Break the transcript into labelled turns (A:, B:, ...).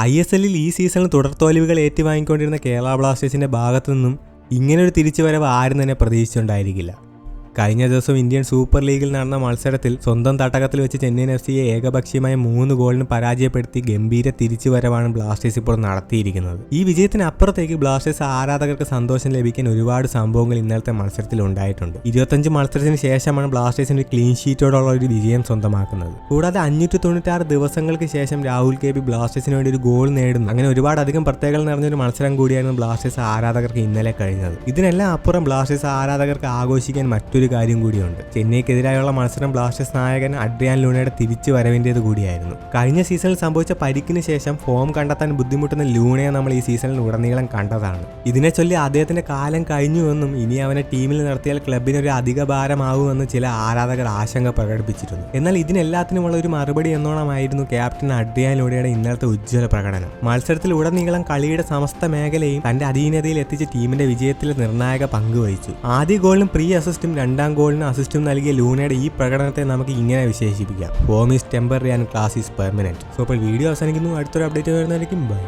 A: I S എല്ലിൽ ഈ സീസണിൽ തുടർത്തോൽവികൾ ഏറ്റുവാങ്ങിക്കൊണ്ടിരുന്ന കേരള ബ്ലാസ്റ്റേഴ്സിന്റെ ഭാഗത്തു നിന്നും ഇങ്ങനൊരു തിരിച്ചുവരവ് ആരും തന്നെ പ്രതീക്ഷിച്ചുണ്ടായിരിക്കില്ല കഴിഞ്ഞ ദിവസം ഇന്ത്യൻ സൂപ്പർ ലീഗിൽ നടന്ന മത്സരത്തിൽ സ്വന്തം തട്ടകത്തിൽ വെച്ച് ചെന്നൈയിൻ എഫ് സിയെ ഏകപക്ഷീയമായ മൂന്ന് ഗോളിന് പരാജയപ്പെടുത്തി ഗംഭീര തിരിച്ചുവരവാണ് ബ്ലാസ്റ്റേഴ്സ് ഇപ്പോൾ നടത്തിയിരിക്കുന്നത്. ഈ വിജയത്തിന് അപ്പുറത്തേക്ക് ബ്ലാസ്റ്റേഴ്സ് ആരാധകർക്ക് സന്തോഷം ലഭിക്കാൻ ഒരുപാട് സംഭവങ്ങൾ ഇന്നലത്തെ മത്സരത്തിൽ ഉണ്ടായിട്ടുണ്ട്. ഇരുപത്തഞ്ച് മത്സരത്തിന് ശേഷമാണ് ബ്ലാസ്റ്റേഴ്സിന് ക്ലീൻ ഷീറ്റോടുള്ള ഒരു വിജയം സ്വന്തമാക്കുന്നത്. കൂടാതെ അഞ്ഞൂറ്റി തൊണ്ണൂറ്റാറ് ദിവസങ്ങൾക്ക് ശേഷം രാഹുൽ കെ പി ബ്ലാസ്റ്റേഴ്സിന് വേണ്ടി ഒരു ഗോൾ നേടുന്നു. അങ്ങനെ ഒരുപാട് അധികം പ്രത്യേകത നിറഞ്ഞൊരു മത്സരം കൂടിയായിരുന്നു ബ്ലാസ്റ്റേഴ്സ് ആരാധകർക്ക് ഇന്നലെ കഴിഞ്ഞത്. ഇതിനെല്ലാം അപ്പുറം ബ്ലാസ്റ്റേഴ്സ് ആരാധകർക്ക് ആഘോഷിക്കാൻ മറ്റൊരു കാര്യം കൂടിയുണ്ട്. ചെന്നൈക്കെതിരായുള്ള മത്സരം ബ്ലാസ്റ്റേഴ്സ് നായകൻ അഡ്രിയാൻ ലൂണയുടെ തിരിച്ചു വരവിന്റെത് കൂടിയായിരുന്നു. കഴിഞ്ഞ സീസണിൽ സംഭവിച്ച പരിക്കിന് ശേഷം ഫോം കണ്ടെത്താൻ ബുദ്ധിമുട്ടുന്ന ലൂണയെ നമ്മൾ ഈ സീസണിൽ ഉടനീളം കണ്ടതാണ്. ഇതിനെ ചൊല്ലി അദ്ദേഹത്തിന്റെ കാലം കഴിഞ്ഞുവെന്നും ഇനി അവനെ ടീമിൽ നിർത്തിയാൽ ക്ലബിനൊരു അധിക ഭാരമാകുമെന്ന് ചില ആരാധകർ ആശങ്ക പ്രകടിപ്പിച്ചിരുന്നു. എന്നാൽ ഇതിനെല്ലാത്തിനുമുള്ള ഒരു മറുപടി എന്നോണമായിരുന്നു ക്യാപ്റ്റൻ അഡ്രിയാൻ ലൂണയുടെ ഇന്നലത്തെ ഉജ്ജ്വല പ്രകടനം. മത്സരത്തിൽ ഉടനീളം കളിയുടെ സമസ്ത മേഖലയും തന്റെ അധീനതയിൽ എത്തിച്ച് ടീമിന്റെ വിജയത്തിൽ നിർണായക പങ്ക് വഹിച്ചു. ആദ്യ ഗോളിനും പ്രീ അസിസ്റ്റും രണ്ടാം ഗോളിന് അസിസ്റ്റും നൽകിയ ലൂണയുടെ ഈ പ്രകടനത്തെ നമുക്ക് ഇങ്ങനെ വിശേഷിപ്പിക്കാം. Form is temporary and class is permanent so അപ്പോൾ വീഡിയോ അവസാനിക്കുന്നു. അടുത്തൊരു അപ്ഡേറ്റ് വരുന്നതായിരിക്കും. ബൈ